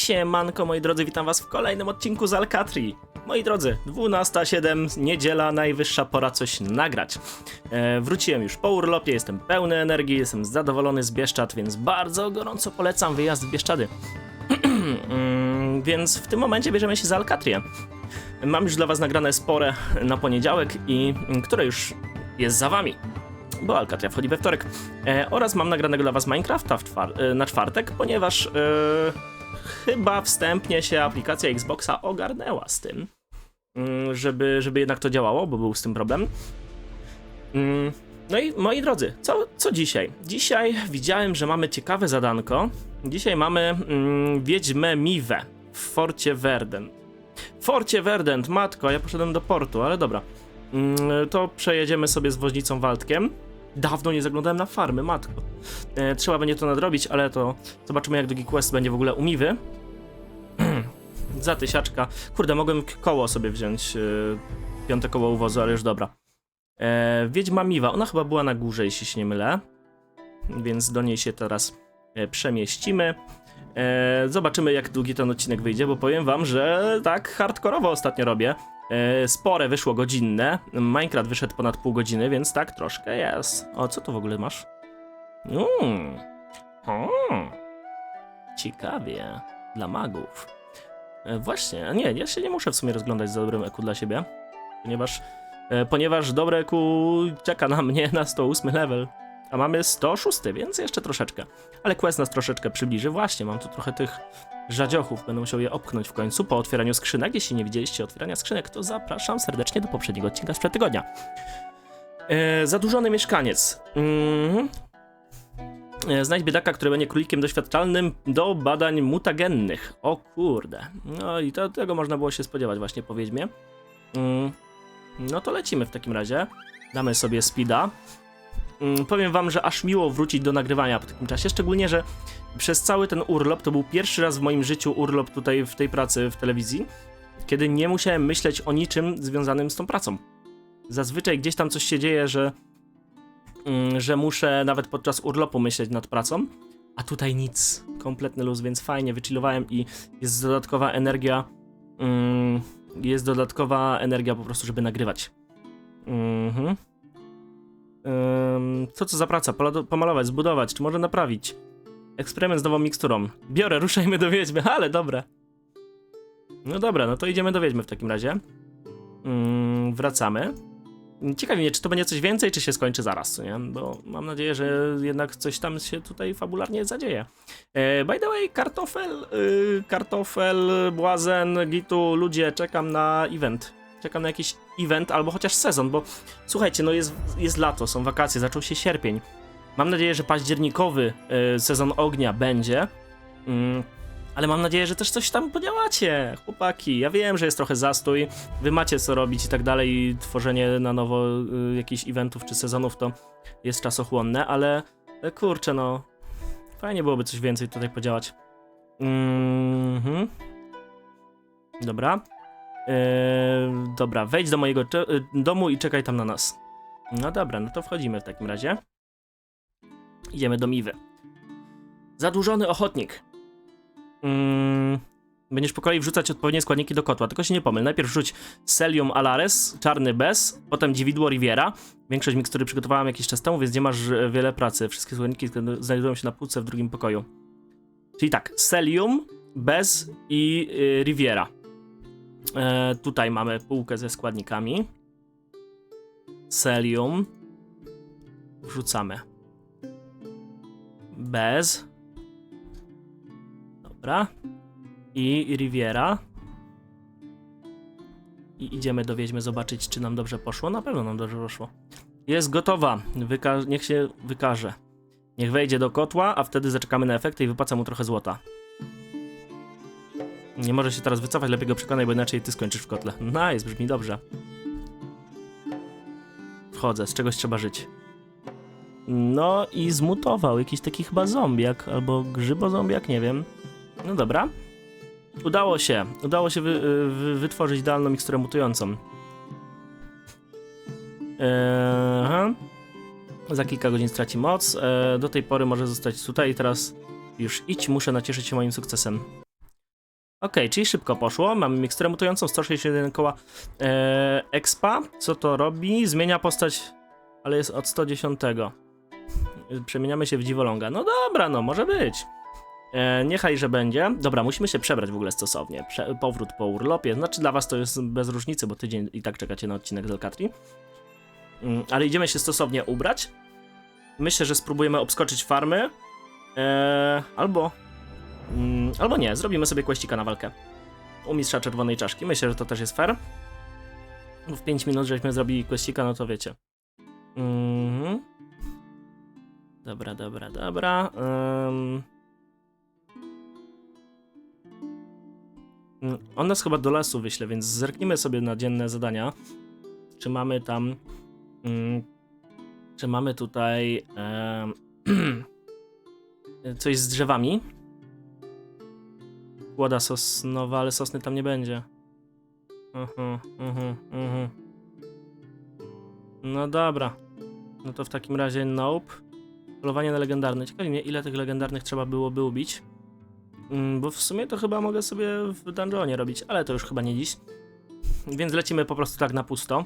Siemanko moi drodzy, witam was w kolejnym odcinku z Alcatri. Moi drodzy, 12.07, niedziela, najwyższa pora coś nagrać. E, wróciłem już po urlopie, jestem pełny energii, jestem zadowolony z Bieszczad, więc bardzo gorąco polecam wyjazd w Bieszczady. Mm, więc w tym momencie bierzemy się za Alcatrię. Mam już dla was nagrane spore na poniedziałek i mm, które już jest za wami bo Alcatria wchodzi we wtorek. E, oraz mam nagranego dla was Minecrafta czwar- e, na czwartek, ponieważ e, chyba wstępnie się aplikacja Xboxa ogarnęła z tym, mm, żeby, żeby jednak to działało, bo był z tym problem. Mm, No i moi drodzy, co, co dzisiaj? Dzisiaj widziałem, że mamy ciekawe zadanko. Dzisiaj mamy mm, Wiedźmę Miwę w Forcie Verdant. W Forcie Verdant, matko, ja poszedłem do portu, ale dobra. Mm, To przejedziemy sobie z woźnicą Waldkiem. Dawno nie zaglądałem na farmy, matko. E, trzeba będzie to nadrobić, ale to zobaczymy jak długi quest będzie w ogóle umiwy. Za tysiaczka. Kurde, mogłem koło sobie wziąć. E, piąte koło uwozu, ale już dobra. E, Wiedźma Miwa, ona chyba była na górze, jeśli się nie mylę. Więc do niej się teraz e, przemieścimy. E, zobaczymy jak długi ten odcinek wyjdzie, bo powiem wam, że tak hardkorowo ostatnio robię. E, spore wyszło godzinne. Minecraft wyszedł ponad pół godziny, więc tak troszkę jest. O, co tu w ogóle masz? Mm. Hmm. Ciekawie. Dla magów. E, właśnie, nie, ja się nie muszę w sumie rozglądać za dobrym eku dla siebie. Ponieważ, e, ponieważ dobre eku czeka na mnie na 108 level. A mamy 106, więc jeszcze troszeczkę. Ale quest nas troszeczkę przybliży. Właśnie, mam tu trochę tych żadziochów. Będę musiał je opchnąć w końcu po otwieraniu skrzynek. Jeśli nie widzieliście otwierania skrzynek, to zapraszam serdecznie do poprzedniego odcinka sprzed tygodnia. E, zadłużony mieszkaniec. Mhm. E, Znajdź biedaka, który będzie królikiem doświadczalnym do badań mutagennych. O kurde. No i to, tego można było się spodziewać właśnie po Wiedźmie. Mm. No to lecimy w takim razie. Damy sobie speeda. Mm, Powiem wam, że aż miło wrócić do nagrywania po takim czasie, szczególnie, że przez cały ten urlop, to był pierwszy raz w moim życiu urlop tutaj w tej pracy w telewizji, kiedy nie musiałem myśleć o niczym związanym z tą pracą. Zazwyczaj gdzieś tam coś się dzieje, że, mm, że muszę nawet podczas urlopu myśleć nad pracą, a tutaj nic. Kompletny luz, więc fajnie, wychillowałem i jest dodatkowa energia. mm, jest dodatkowa energia po prostu, żeby nagrywać. Mhm. Co to za praca? Pomalować, zbudować, czy może naprawić? Eksperyment z nową miksturą. Biorę, ruszajmy do wiedźmy, ale dobra. No dobra, no to idziemy do wiedźmy w takim razie. Mm, wracamy. Ciekawi mnie, czy to będzie coś więcej, czy się skończy zaraz, co nie? Bo mam nadzieję, że jednak coś tam się tutaj fabularnie zadzieje. E, by the way, kartofel, y, kartofel, błazen, gitu, ludzie, czekam na event. Czekam na jakiś event albo chociaż sezon, bo słuchajcie, no jest, jest lato, są wakacje, zaczął się sierpień. Mam nadzieję, że październikowy y, sezon ognia będzie. Mm, ale mam nadzieję, że też coś tam podziałacie, chłopaki. Ja wiem, że jest trochę zastój, wy macie co robić i tak dalej, i tworzenie na nowo y, jakichś eventów czy sezonów to jest czasochłonne, ale e, kurczę, no. Fajnie byłoby coś więcej tutaj podziałać. Mhm. Dobra. Eee, dobra, wejdź do mojego y, domu i czekaj tam na nas. No dobra, no to wchodzimy w takim razie. Idziemy do Miwy. Zadłużony ochotnik. Mm, będziesz po kolei wrzucać odpowiednie składniki do kotła, tylko się nie pomyl. Najpierw wrzuć Celium Alares, czarny bez, potem Dziwidło Riviera. Większość mikstury przygotowałem jakiś czas temu, więc nie masz wiele pracy. Wszystkie składniki znajdują się na półce w drugim pokoju. Czyli tak, Celium, bez i y, Riviera. E, tutaj mamy półkę ze składnikami. Celium. Wrzucamy. Bez. Dobra. I Riviera. I idziemy do Wiedźmy zobaczyć, czy nam dobrze poszło. Na pewno nam dobrze poszło. Jest gotowa. Wyka niech się wykaże. Niech wejdzie do kotła, a wtedy zaczekamy na efekty i wypłacę mu trochę złota. Nie może się teraz wycofać, lepiej go przekonaj, bo inaczej ty skończysz w kotle. Nice, brzmi dobrze. Wchodzę, z czegoś trzeba żyć. No i zmutował, jakiś taki chyba zombiak, albo grzybo-zombiak, nie wiem. No dobra. Udało się, udało się wy, wy, wytworzyć idealną miksturę mutującą. Eee. Za kilka godzin straci moc. Eee, do tej pory może zostać tutaj teraz już idź, muszę nacieszyć się moim sukcesem. Okej, czyli szybko poszło. Mamy miksturę mutującą, 161 koła e, expa. Co to robi? Zmienia postać, ale jest od 110. Przemieniamy się w dziwoląga. No dobra, no może być. E, niechaj, że będzie. Dobra, musimy się przebrać w ogóle stosownie. Prze powrót po urlopie. Znaczy dla was to jest bez różnicy, bo tydzień i tak czekacie na odcinek z Alcatri. Mm, ale idziemy się stosownie ubrać. Myślę, że spróbujemy obskoczyć farmy. E, albo... Mm, albo nie, zrobimy sobie kłeścika na walkę. U mistrza czerwonej czaszki. Myślę, że to też jest fair. W 5 minut żeśmy zrobili kłeścika, no to wiecie. Mhm. Dobra, dobra, dobra. Mm, On nas chyba do lasu wyśle, więc zerknijmy sobie na dzienne zadania. Czy mamy tam. Mm, czy mamy tutaj. coś z drzewami? Kłoda sosnowa, ale sosny tam nie będzie. Mhm, mhm, mhm. No dobra. No to w takim razie nope. Polowanie na legendarne. Ciekawi mnie, ile tych legendarnych trzeba byłoby ubić. Mm, bo w sumie to chyba mogę sobie w dungeonie robić, ale to już chyba nie dziś. Więc lecimy po prostu tak na pusto.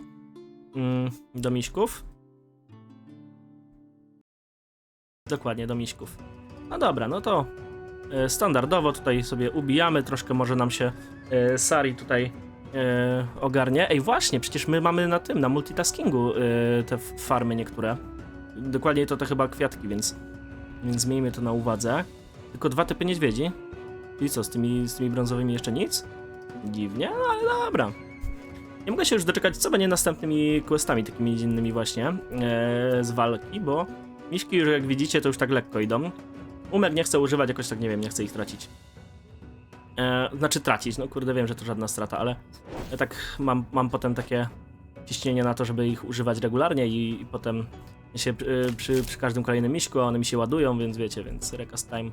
Mm, do miśków. Dokładnie, do miśków. No dobra, no to standardowo tutaj sobie ubijamy. Troszkę może nam się e, Sari tutaj e, ogarnie. Ej, właśnie, przecież my mamy na tym, na multitaskingu e, te farmy niektóre. Dokładnie to te chyba kwiatki, więc, więc miejmy to na uwadze. Tylko dwa typy niedźwiedzi. I co, z tymi, z tymi brązowymi jeszcze nic? Dziwnie, no ale dobra. Nie mogę się już doczekać, co będzie następnymi questami, takimi innymi właśnie, e, z walki, bo miśki już jak widzicie, to już tak lekko idą. Umek nie chce używać, jakoś tak nie wiem, nie chce ich tracić. E, znaczy tracić, no kurde wiem, że to żadna strata, ale ja tak mam, mam potem takie ciśnienie na to, żeby ich używać regularnie i, i potem się przy, przy, przy każdym kolejnym miśku, a one mi się ładują, więc wiecie, więc recast time.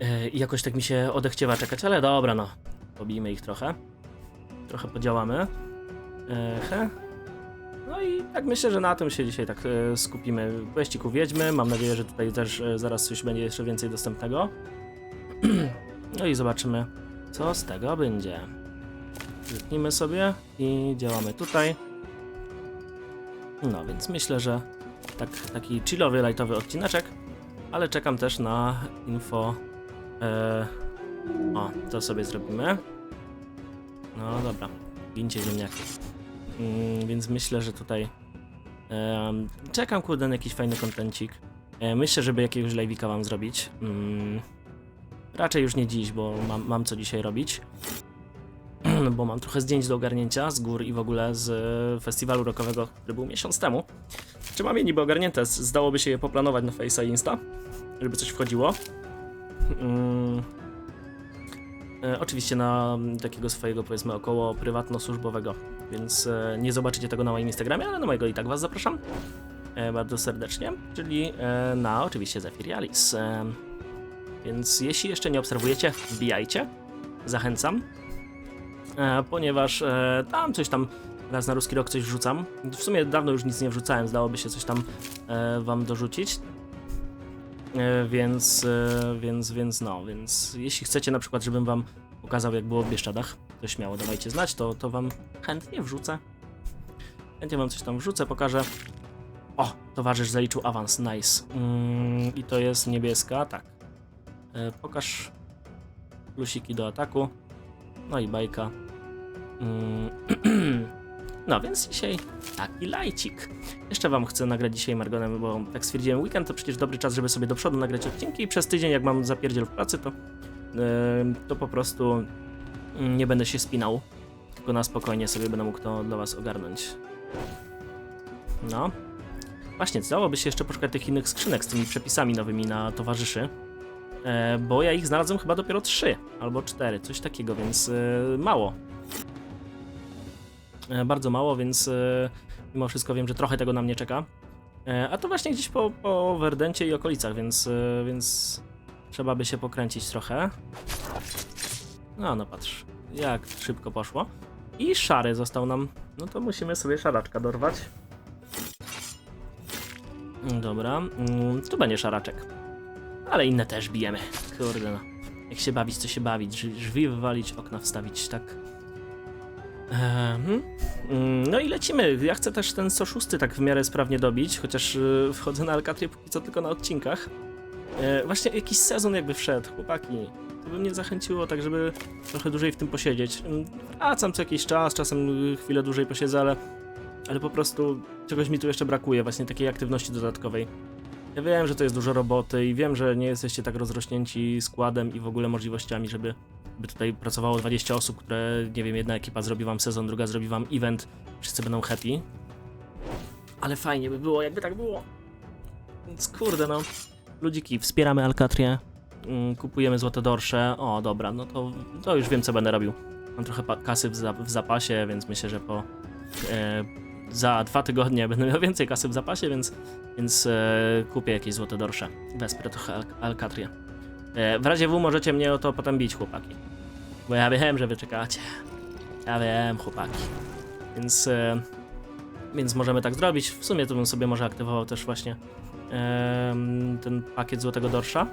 E, I jakoś tak mi się odechciewa czekać, ale dobra, no. Pobijmy ich trochę. Trochę podziałamy. E, he. No i tak myślę, że na tym się dzisiaj tak e, skupimy. Kwestiku Wiedźmy, mam nadzieję, że tutaj też e, zaraz coś będzie jeszcze więcej dostępnego. no i zobaczymy, co z tego będzie. Zetnijmy sobie i działamy tutaj. No więc myślę, że tak, taki chillowy, lightowy odcineczek, ale czekam też na info. E, o, to sobie zrobimy. No dobra, gincie ziemniaki. Mm, więc myślę, że tutaj em, czekam kurde na jakiś fajny kontencik. E, myślę, żeby jakiegoś live'ika wam zrobić. Mm, raczej już nie dziś, bo mam, mam co dzisiaj robić. bo mam trochę zdjęć do ogarnięcia z gór i w ogóle z e, festiwalu rockowego, który był miesiąc temu. Czy mam je niby ogarnięte? Zdałoby się je poplanować na Face'a i Insta, żeby coś wchodziło. Mm. E, oczywiście na takiego swojego, powiedzmy, około prywatno-służbowego, więc e, nie zobaczycie tego na moim Instagramie, ale na mojego i tak was zapraszam e, bardzo serdecznie, czyli e, na oczywiście Zephyrialis. E, więc jeśli jeszcze nie obserwujecie, wbijajcie, zachęcam, ponieważ tam coś tam raz na ruski rok coś wrzucam. W sumie dawno już nic nie wrzucałem, zdałoby się coś tam wam dorzucić. Więc, więc, więc no, więc jeśli chcecie na przykład, żebym wam pokazał jak było w Bieszczadach, to śmiało dawajcie znać, to, to wam chętnie wrzucę. Chętnie wam coś tam wrzucę, pokażę. O, towarzysz zaliczył awans, nice. Mm, I to jest niebieska, tak. E, pokaż plusiki do ataku. No i bajka. Mm, No więc dzisiaj taki lajcik. Jeszcze wam chcę nagrać dzisiaj Margonem, bo tak stwierdziłem, weekend to przecież dobry czas, żeby sobie do przodu nagrać odcinki i przez tydzień jak mam zapierdziel w pracy, to, yy, to po prostu yy, nie będę się spinał, tylko na spokojnie sobie będę mógł to dla was ogarnąć. No. Właśnie, dałoby się jeszcze poszukać tych innych skrzynek z tymi przepisami nowymi na towarzyszy. E, bo ja ich znalazłem chyba dopiero trzy albo cztery, coś takiego, więc e, mało. E, bardzo mało, więc mimo wszystko wiem, że trochę tego na mnie czeka. A to właśnie gdzieś po, po Werdencie i okolicach, więc, więc trzeba by się pokręcić trochę. No, no patrz, jak szybko poszło. I szary został nam. No to musimy sobie szaraczka dorwać. Dobra, mm, tu będzie szaraczek. Ale inne też bijemy. Kurde no. Jak się bawić, to się bawić. Drzwi, wywalić, okna wstawić, tak. Ehm, mm, no i lecimy. Ja chcę też ten 106 tak w miarę sprawnie dobić, chociaż y, wchodzę na Alcatrię póki co tylko na odcinkach. E, właśnie jakiś sezon jakby wszedł, chłopaki. To by mnie zachęciło tak, żeby trochę dłużej w tym posiedzieć. Wracam co jakiś czas, czasem y, chwilę dłużej posiedzę, ale, ale po prostu czegoś mi tu jeszcze brakuje, właśnie takiej aktywności dodatkowej. Ja wiem, że to jest dużo roboty i wiem, że nie jesteście tak rozrośnięci składem i w ogóle możliwościami, żeby by tutaj pracowało 20 osób, które, nie wiem, jedna ekipa zrobi wam sezon, druga zrobi wam event, wszyscy będą happy. Ale fajnie by było, jakby tak było. Więc kurde, no. Ludziki, wspieramy Alcatrię, mm, kupujemy złote dorsze. O, dobra, no to, to już wiem, co będę robił. Mam trochę kasy w, za w zapasie, więc myślę, że po e, za dwa tygodnie będę miał więcej kasy w zapasie, więc, więc e, kupię jakieś złote dorsze. Wesprę trochę Al Alcatrię. E, w razie W możecie mnie o to potem bić, chłopaki. Bo ja wiem, że wy czekacie. Ja wiem, chłopaki. Więc, e, więc możemy tak zrobić. W sumie to bym sobie może aktywował też właśnie ten pakiet złotego dorsza.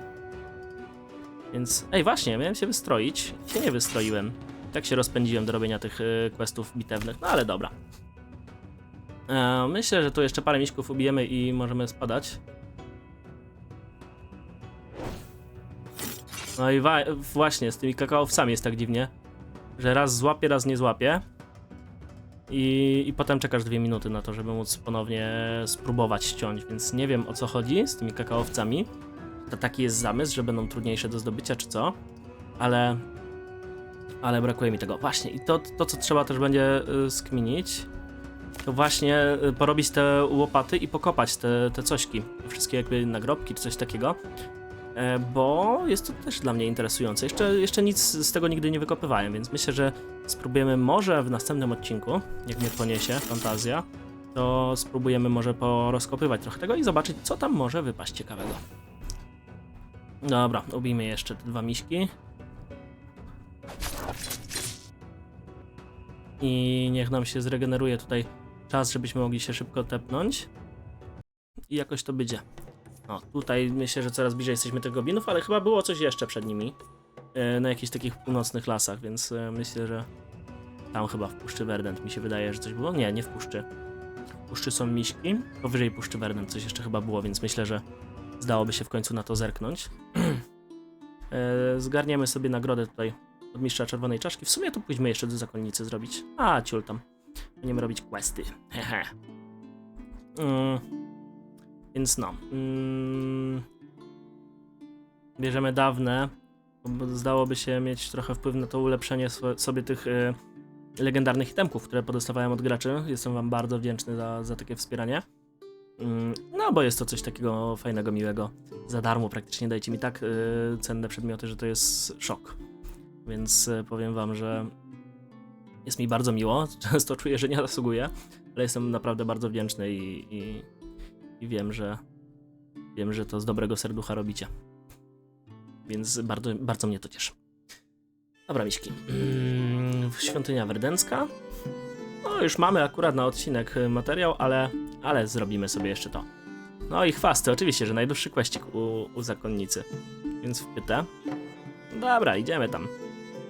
Więc, ej właśnie, miałem się wystroić. Się nie wystroiłem. Tak się rozpędziłem do robienia tych e, questów bitewnych, no ale dobra. Myślę, że tu jeszcze parę miśków ubijemy i możemy spadać. No i właśnie, z tymi kakaowcami jest tak dziwnie, że raz złapie, raz nie złapie. I, I potem czekasz dwie minuty na to, żeby móc ponownie spróbować ściąć, więc nie wiem o co chodzi z tymi kakaowcami. To taki jest zamysł, że będą trudniejsze do zdobycia, czy co? Ale. Ale brakuje mi tego. Właśnie, i to, to co trzeba też będzie y, skminić, to właśnie y, porobić te łopaty i pokopać te, te cośki. Wszystkie jakby nagrobki czy coś takiego. E, bo jest to też dla mnie interesujące. Jeszcze, jeszcze nic z tego nigdy nie wykopywałem, więc myślę, że spróbujemy może w następnym odcinku, jak mnie poniesie fantazja, to spróbujemy może porozkopywać trochę tego i zobaczyć, co tam może wypaść ciekawego. Dobra, ubijmy jeszcze te dwa miśki. I niech nam się zregeneruje tutaj czas, żebyśmy mogli się szybko tepnąć. I jakoś to będzie. O, tutaj myślę, że coraz bliżej jesteśmy tych goblinów, ale chyba było coś jeszcze przed nimi. E, Na jakichś takich północnych lasach, więc e, myślę, że tam chyba w Puszczy Verdant mi się wydaje, że coś było. Nie, nie w Puszczy. W Puszczy są miśki, powyżej Puszczy Verdant coś jeszcze chyba było, więc myślę, że zdałoby się w końcu na to zerknąć. E, Zgarniemy sobie nagrodę tutaj od mistrza czerwonej czaszki. W sumie to pójdźmy jeszcze do zakonnicy zrobić. A, ciul tam. Będziemy robić questy. Hehe. Mm. Więc no. Mm, bierzemy dawne, zdałoby się mieć trochę wpływ na to ulepszenie sobie tych y, legendarnych itemków, które podostawałem od graczy. Jestem wam bardzo wdzięczny za, za takie wspieranie. Mm, no, bo jest to coś takiego fajnego, miłego. Za darmo praktycznie dajcie mi tak y, cenne przedmioty, że to jest szok. Więc y, powiem wam, że jest mi bardzo miło. Często czuję, że nie zasługuję, ale jestem naprawdę bardzo wdzięczny i, i, i wiem, że wiem, że to z dobrego serducha robicie. Więc bardzo, bardzo mnie to cieszy. Dobra, miśki. Mm, świątynia werdencka. No, już mamy akurat na odcinek y, materiał, ale, ale zrobimy sobie jeszcze to. No i chwasty, oczywiście, że najdłuższy kweścik u, u zakonnicy. Więc wpytę. Dobra, idziemy tam.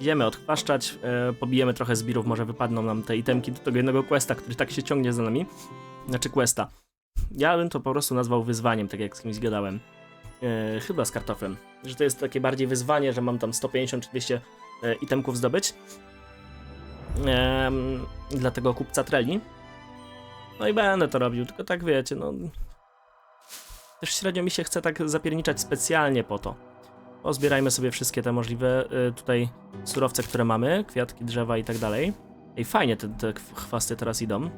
Idziemy odchwaszczać, e, pobijemy trochę zbirów, może wypadną nam te itemki do tego jednego questa, który tak się ciągnie za nami. Znaczy questa. Ja bym to po prostu nazwał wyzwaniem, tak jak z kimś gadałem. E, chyba z kartoflem. Że to jest takie bardziej wyzwanie, że mam tam 150 czy 200 e, itemków zdobyć. Em, dla kupca treli. No i będę to robił, tylko tak wiecie, no... Też średnio mi się chce tak zapierniczać specjalnie po to. Pozbierajmy sobie wszystkie te możliwe y, tutaj surowce, które mamy, kwiatki, drzewa i tak dalej. Ej, fajnie te, te chwasty teraz idą.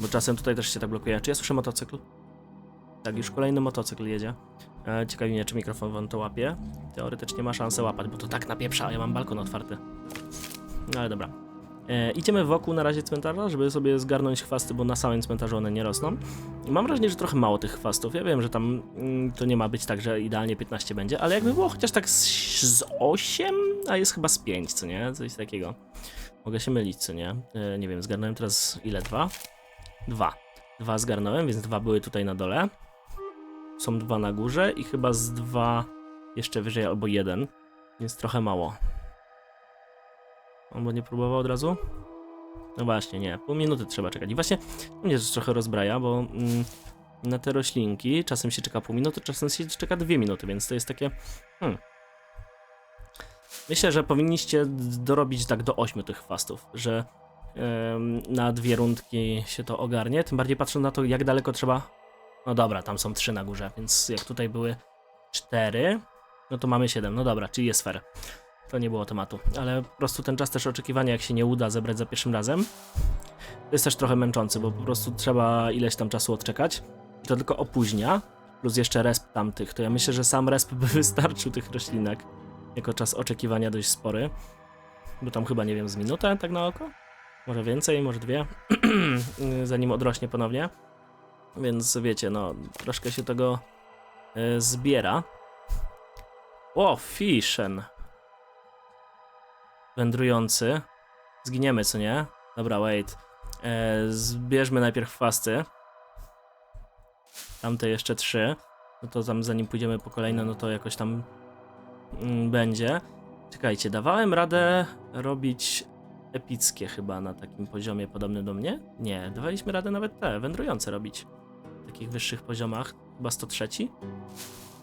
Bo czasem tutaj też się tak blokuje. Czy ja słyszę motocykl? Tak, już kolejny motocykl jedzie. E, ciekawi mnie, czy mikrofon wam to łapie. Teoretycznie ma szansę łapać, bo to tak napieprza, a ja mam balkon otwarty. No ale dobra. E, idziemy wokół na razie cmentarza, żeby sobie zgarnąć chwasty, bo na samym cmentarzu one nie rosną. I mam wrażenie, że trochę mało tych chwastów. Ja wiem, że tam mm, to nie ma być tak, że idealnie 15 będzie, ale jakby było chociaż tak z, z 8, a jest chyba z 5, co nie? Coś takiego. Mogę się mylić, co nie? E, nie wiem, zgarnąłem teraz ile? Dwa? Dwa. Dwa zgarnąłem, więc dwa były tutaj na dole. Są dwa na górze i chyba z dwa jeszcze wyżej albo jeden, więc trochę mało. On bo nie próbował od razu? No właśnie, nie, pół minuty trzeba czekać. I właśnie mnie to trochę rozbraja, bo mm, na te roślinki czasem się czeka pół minuty, czasem się czeka dwie minuty, więc to jest takie... Hmm. Myślę, że powinniście dorobić tak do ośmiu tych chwastów, że na dwie rundki się to ogarnie, tym bardziej patrząc na to, jak daleko trzeba... No dobra, tam są trzy na górze, więc jak tutaj były cztery, no to mamy siedem. No dobra, czyli jest fair. To nie było tematu, ale po prostu ten czas też oczekiwania, jak się nie uda zebrać za pierwszym razem, to jest też trochę męczący, bo po prostu trzeba ileś tam czasu odczekać i to tylko opóźnia, plus jeszcze resp tamtych, to ja myślę, że sam resp by wystarczył tych roślinek, jako czas oczekiwania dość spory, bo tam chyba, nie wiem, z minutę tak na oko? Może więcej, może dwie, zanim odrośnie ponownie, więc wiecie, no, troszkę się tego y, zbiera. O, fishen. Wędrujący. Zginiemy, co nie? Dobra, wait. E, zbierzmy najpierw fasty. Tamte jeszcze trzy. No to tam zanim pójdziemy po kolejne, no to jakoś tam mm, będzie. Czekajcie, dawałem radę robić epickie chyba na takim poziomie podobnym do mnie? Nie, dawaliśmy radę nawet te, wędrujące robić. Takich wyższych poziomach. Chyba 103.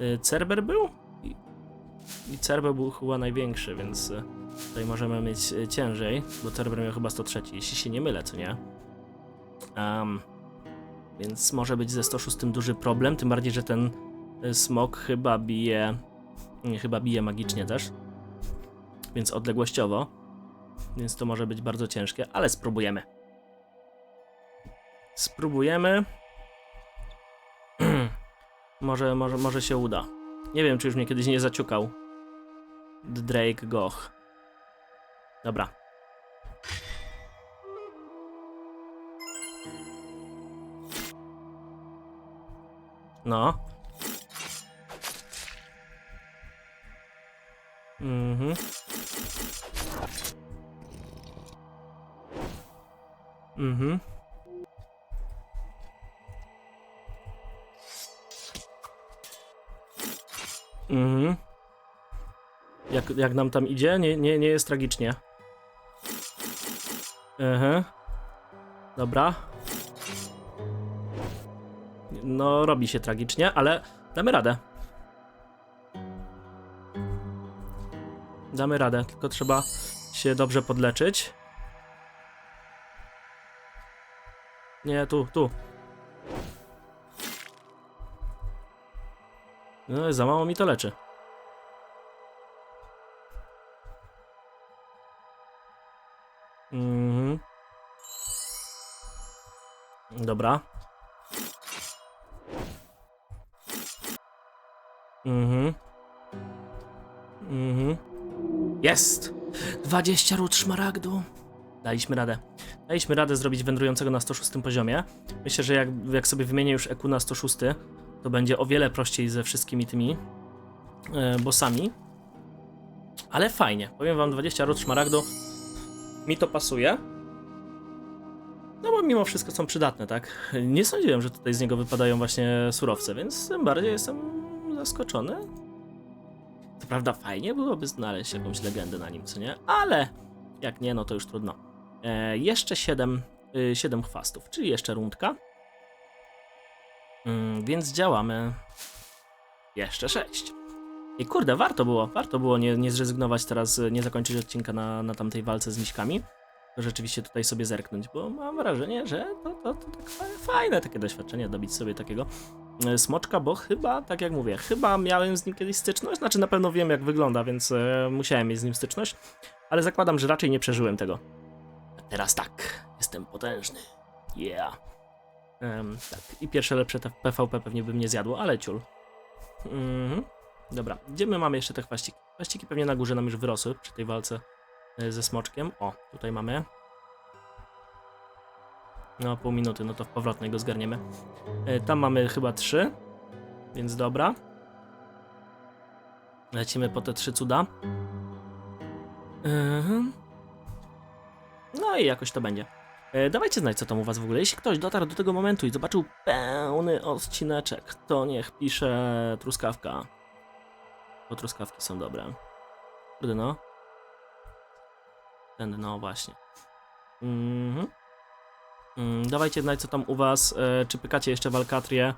Y, Cerber był? I, Cerber był chyba największy, więc y, tutaj możemy mieć y, ciężej, bo Cerber miał chyba 103, jeśli się nie mylę, co nie? Um, więc może być ze 106 duży problem, tym bardziej, że ten smok chyba bije, chyba bije magicznie też, więc odległościowo, więc to może być bardzo ciężkie, ale spróbujemy. Spróbujemy. Może, może, może się uda. Nie wiem, czy już mnie kiedyś nie zaciukał. Drake Goch. Dobra. No. Mhm. Mhm. Mhm. Jak, jak nam tam idzie? Nie, nie, nie jest tragicznie. Mhm. Dobra. No, robi się tragicznie, ale damy radę. Damy radę, tylko trzeba się dobrze podleczyć. Nie, tu, tu. No, za mało mi to leczy. Mhm. Dobra. Mhm. Mhm. Jest! 20 ród szmaragdu. Daliśmy radę. Daliśmy radę zrobić wędrującego na 106 poziomie. Myślę, że jak, jak sobie wymienię już EQ na 106, to będzie o wiele prościej ze wszystkimi tymi e, bossami. Ale fajnie. Powiem wam, 20 ród szmaragdu mi to pasuje. No bo mimo wszystko są przydatne, tak? Nie sądziłem, że tutaj z niego wypadają właśnie surowce, więc tym bardziej jestem zaskoczony. Co prawda fajnie byłoby znaleźć jakąś legendę na nim, co nie? Ale jak nie, no to już trudno. E, jeszcze 7, y, 7 chwastów, czyli jeszcze rundka. Mm, więc działamy. Jeszcze 6. I kurde, warto było, warto było nie, nie zrezygnować teraz, nie zakończyć odcinka na, na tamtej walce z miśkami. Rzeczywiście tutaj sobie zerknąć, bo mam wrażenie, że to, to, to tak fa- fajne takie doświadczenie, dobić sobie takiego y, smoczka, bo chyba, tak jak mówię, chyba miałem z nim kiedyś styczność, znaczy na pewno wiem jak wygląda, więc e, musiałem mieć z nim styczność, ale zakładam, że raczej nie przeżyłem tego. Teraz tak, jestem potężny. Yeah. Em, tak, i pierwsze lepsze te PvP pewnie by mnie zjadło, ale ciul. Mhm. Dobra, gdzie my mamy jeszcze te chwaściki? Chwaściki pewnie na górze nam już wyrosły przy tej walce e, ze smoczkiem. O, tutaj mamy. No, pół minuty, no to w powrotnej go zgarniemy. E, Tam mamy chyba trzy, więc dobra. Lecimy po te trzy cuda. Mhm. No i jakoś to będzie. E, Dawajcie znać, co tam u was w ogóle. Jeśli ktoś dotarł do tego momentu i zobaczył pełny odcineczek, to niech pisze truskawka. Bo truskawki są dobre. Kurde no. Ten, no właśnie. Mhm. Mm, dawajcie znać, co tam u was. E, czy pykacie jeszcze w Alcatrię?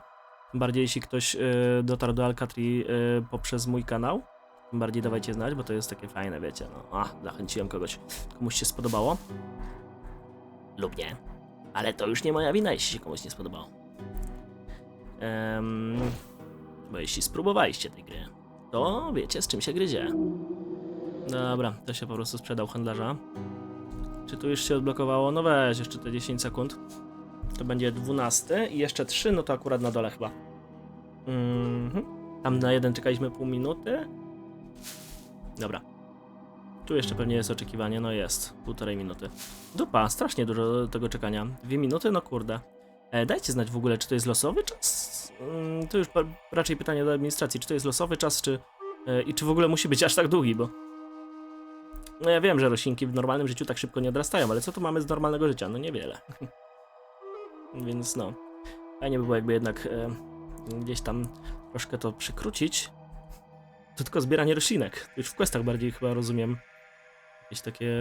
Bardziej, jeśli ktoś e, dotarł do Alcatri poprzez mój kanał. Tym bardziej dawajcie znać, bo to jest takie fajne, wiecie. No, a, zachęciłem kogoś. Komuś się spodobało. Lub nie. Ale to już nie moja wina, jeśli się komuś nie spodobało. Em, bo jeśli spróbowaliście tej gry, to wiecie, z czym się gryzie. Dobra, to się po prostu sprzedał handlarza. Czy tu już się odblokowało? No weź, jeszcze te 10 sekund. To będzie 12 i jeszcze 3, no to akurat na dole chyba. Mhm. Tam na jeden czekaliśmy pół minuty. Dobra. Tu jeszcze pewnie jest oczekiwanie, no jest. Półtorej minuty. Dupa, strasznie dużo tego czekania. Dwie minuty? No kurde. E, dajcie znać w ogóle, czy to jest losowy czas? Mm, to już raczej pytanie do administracji, czy to jest losowy czas, czy... E, I czy w ogóle musi być aż tak długi, bo... No ja wiem, że roślinki w normalnym życiu tak szybko nie odrastają, ale co tu mamy z normalnego życia? No niewiele. Więc no. Fajnie by było jakby jednak e, gdzieś tam troszkę to przykrócić. To tylko zbieranie roślinek. Już w questach bardziej chyba rozumiem jakieś takie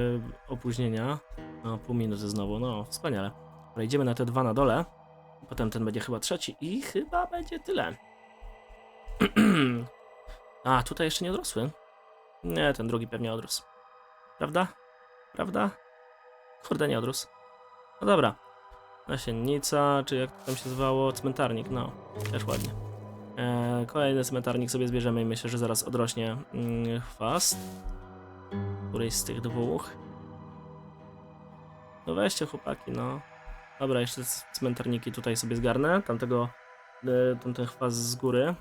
opóźnienia. No, pół minuty znowu, no wspaniale. Dobra, idziemy na te dwa na dole. Potem ten będzie chyba trzeci i chyba będzie tyle. A, tutaj jeszcze nie odrosły. Nie, ten drugi pewnie odrósł. Prawda? Prawda? Kurde, nie odrósł. No dobra. Nasiennica, czy jak to tam się zwało, cmentarnik, no, też ładnie. E, kolejny cmentarnik sobie zbierzemy i myślę, że zaraz odrośnie mm, chwast. Któryś z tych dwóch. No weźcie chłopaki, no. Dobra, jeszcze cmentarniki tutaj sobie zgarnę. Tamtego, e, tamten chwast z góry.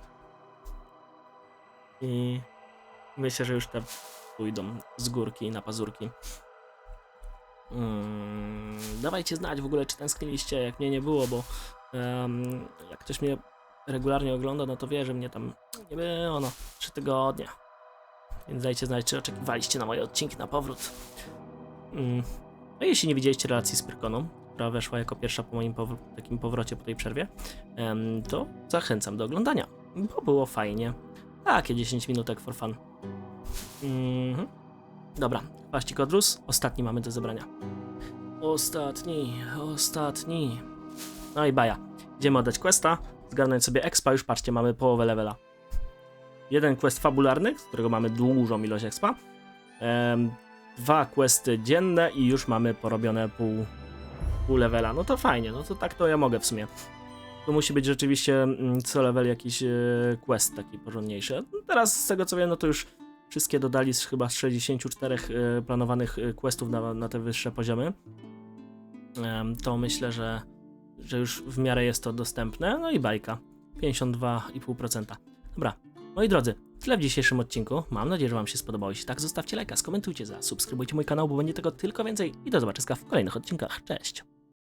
I myślę, że już te pójdą z górki na pazurki. Mm, dawajcie znać w ogóle, czy tęskniliście, jak mnie nie było, bo em, jak ktoś mnie regularnie ogląda, no to wie, że mnie tam nie było, no, trzy tygodnie. Więc dajcie znać, czy oczekiwaliście na moje odcinki na powrót. Mm. No jeśli nie widzieliście relacji z Pyrkoną, która weszła jako pierwsza po moim takim powrocie po tej przerwie, to zachęcam do oglądania, bo było fajnie. Takie 10 minutek for fun. Mhm. Dobra, Paścik odrósł. Ostatni mamy do zebrania. Ostatni, ostatni. No i baja. Idziemy oddać questa, zgarnąć sobie expa, już patrzcie, mamy połowę levela. Jeden quest fabularny, z którego mamy dużą ilość expa. Dwa questy dzienne i już mamy porobione pół, pół levela. No to fajnie, no to tak to ja mogę w sumie. To musi być rzeczywiście mm, co level jakiś e, quest taki porządniejszy. No teraz z tego co wiem, no to już wszystkie dodali z chyba z 64 e, planowanych questów na, na te wyższe poziomy. To myślę, że, że już w miarę jest to dostępne. No i bajka. 52,5%. Dobra, moi drodzy, tyle w dzisiejszym odcinku. Mam nadzieję, że Wam się spodobało. Jeśli tak, zostawcie lajka, skomentujcie, zasubskrybujcie mój kanał, bo będzie tego tylko więcej. I do zobaczenia w kolejnych odcinkach. Cześć!